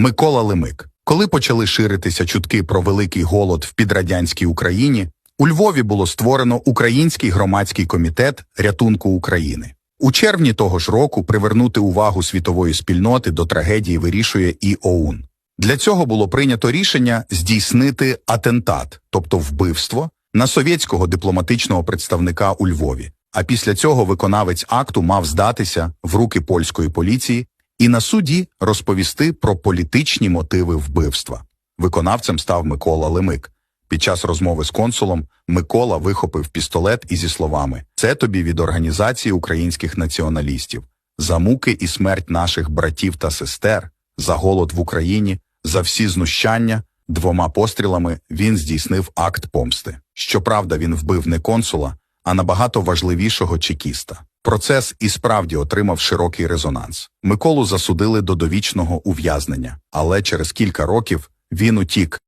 Микола Лемик. Коли почали ширитися чутки про великий голод в підрадянській Україні, у Львові було створено Український громадський комітет рятунку України. У червні того ж року привернути увагу світової спільноти до трагедії вирішує і ОУН. Для цього було прийнято рішення здійснити атентат, тобто вбивство, на совєтського дипломатичного представника у Львові. А після цього виконавець акту мав здатися в руки польської поліції і на суді розповісти про політичні мотиви вбивства. Виконавцем став Микола Лемик. Під час розмови з консулом Микола вихопив пістолет і зі словами «Це тобі від організації українських націоналістів, за муки і смерть наших братів та сестер, за голод в Україні, за всі знущання». Двома пострілами він здійснив акт помсти. Щоправда, він вбив не консула, а набагато важливішого чекіста. Процес і справді отримав широкий резонанс. Миколу засудили до довічного ув'язнення, але через кілька років він утік